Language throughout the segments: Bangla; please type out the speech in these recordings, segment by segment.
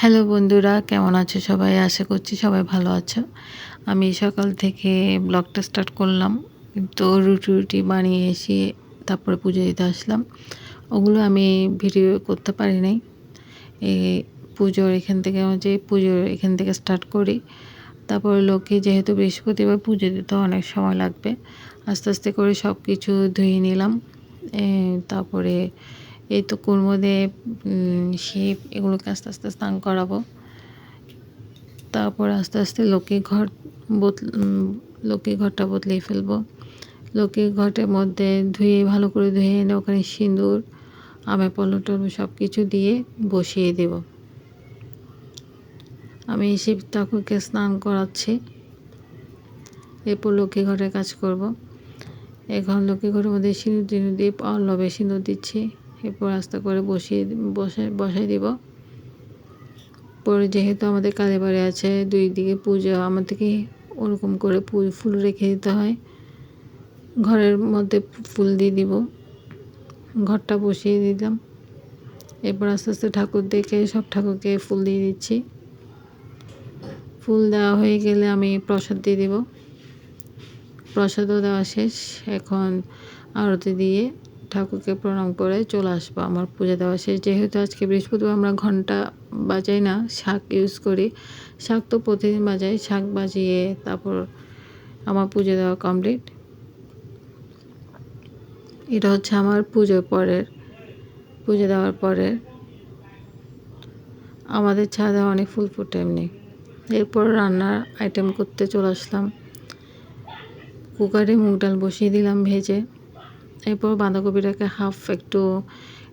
হ্যালো বন্ধুরা, কেমন আছো সবাই? আশা করছি সবাই ভালো আছো। আমি সকাল থেকে ব্লগটা স্টার্ট করলাম। তো রুটি রুটি বানিয়ে এসে তারপরে পুজো দিতে আসলাম। ওগুলো আমি ভিডিও করতে পারি নাই। পুজোর এখান থেকে যে পুজোর এখান থেকে স্টার্ট করি। তারপরে লোকে যেহেতু বৃহস্পতিবার পুজো দিতে অনেক সময় লাগবে, আস্তে আস্তে করে সব কিছু ধুয়ে নিলাম। তারপরে এই তো কুর্মদে শিব, এগুলোকে আস্তে আস্তে স্নান করাবো। তারপর আস্তে আস্তে লোকে ঘর লোকে ঘরটা বদলেই ফেলব। লোকে ঘরটার মধ্যে ধুয়ে, ভালো করে ধুয়ে এনে ওখানে সিঁদুর, আমে পলো টলো সব কিছু দিয়ে বসিয়ে দেব। আমি শিব ঠাকুরকে স্নান করাচ্ছি। এরপর লোকে ঘরে কাজ করব। এখন লোকে ঘরের মধ্যে সিঁদুর টিঁদুর দিয়ে পল্লবে সিঁদুর দিচ্ছি। এরপর আস্তে করে বসিয়ে বসে বসাই দিব। পরে যেহেতু আমাদের কালী বাড়ি আছে, দুই দিকে পুজো, আমাদেরকে ওরকম করে ফুল রেখে দিতে হয়। ঘরের মধ্যে ফুল দিয়ে দিব। ঘরটা বসিয়ে দিলাম। এরপর আস্তে আস্তে ঠাকুর দেখে সব ঠাকুরকে ফুল দিয়ে দিচ্ছি। ফুল দেওয়া হয়ে গেলে আমি প্রসাদ দিয়ে দেব। প্রসাদও দেওয়া শেষ। এখন আরতি দিয়ে ঠাকুরকে প্রণাম করে চলে আসব আমার পূজা দেওয়া শেষ। যেহেতু আজকে বৃহস্পতিবার আমরা ঘণ্টা বাজাই না, শাক ইউজ করি। শাক তো প্রতিদিন বাজাই, শাক বাজিয়ে তারপর আমার পুজো দেওয়া কমপ্লিট এটা হচ্ছে আমার পুজোর পরের, পুজো দেওয়ার পরে আমাদের ছাদে অনেক ফুল ফুটে এমনি। এরপর রান্নার আইটেম করতে চলে আসলাম। কুকারে মুগ ডাল বসিয়ে দিলাম ভেজে। এরপর বাঁধাকপিটাকে হাফ একটু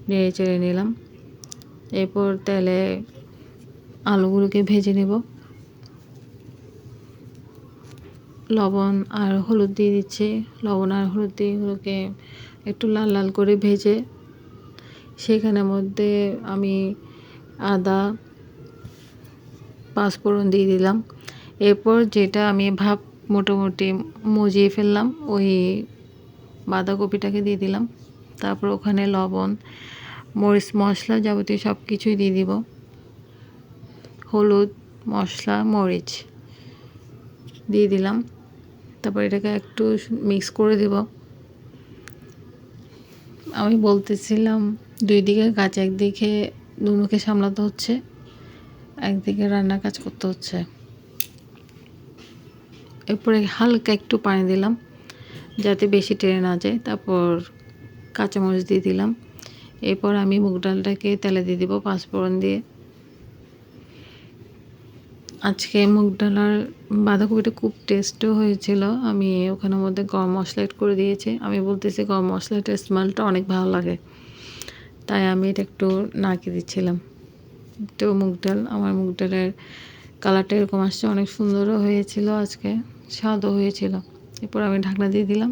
নেড়ে চেড়ে নিলাম। এরপর তেলে আলুগুলোকে ভেজে নেব। লবণ আর হলুদ দিয়ে দিচ্ছি। লবণ আর হলুদ দিয়ে এগুলোকে একটু লাল লাল করে ভেজে সেখানের মধ্যে আমি আদা, পাঁচফোড়ন দিয়ে দিলাম। এরপর যেটা আমি ভাব মোটামুটি মজিয়ে ফেললাম, ওই বাঁধাকপিটাকে দিয়ে দিলাম। তারপর ওখানে লবণ, মরিচ, মশলা যাবতীয় সব কিছুই দিয়ে দিব। হলুদ, মশলা, মরিচ দিয়ে দিলাম। তারপর এটাকে একটু মিক্স করে দিব। আমি বলতেছিলাম, দুই দিকে কাজ, একদিকে দুনুকে সামলাতে হচ্ছে, একদিকে রান্নার কাজ করতে হচ্ছে। এরপরে হালকা একটু পানি দিলাম। যাতে বেশি টেনে না যায়, তারপর কাঁচামরিচ দিয়ে দিলাম। এরপর আমি মুগ ডালটাকে তেলে দিয়ে দিব পাঁচফোড়ন দিয়ে। আজকে মুগ ডাল আর বাঁধাকপিটা খুব টেস্টও হয়েছিল। আমি ওখানের মধ্যে গরম মশলা এড করে দিয়েছি। আমি বলতেছি গরম মশলাটার স্মেলটা অনেক ভালো লাগে। তাই আমি এটা একটু নাকি দিচ্ছিলাম। তো মুগ ডাল, আমার মুগ ডালের কালারটা এরকম আসছে। অনেক সুন্দরও হয়েছিল আজকে, স্বাদও হয়েছিল। এরপর আমি ঢাকনা দিয়ে দিলাম।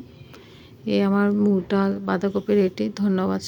এই আমার মুগ ডাল বাঁধাকপির এটি ধন্যবাদ।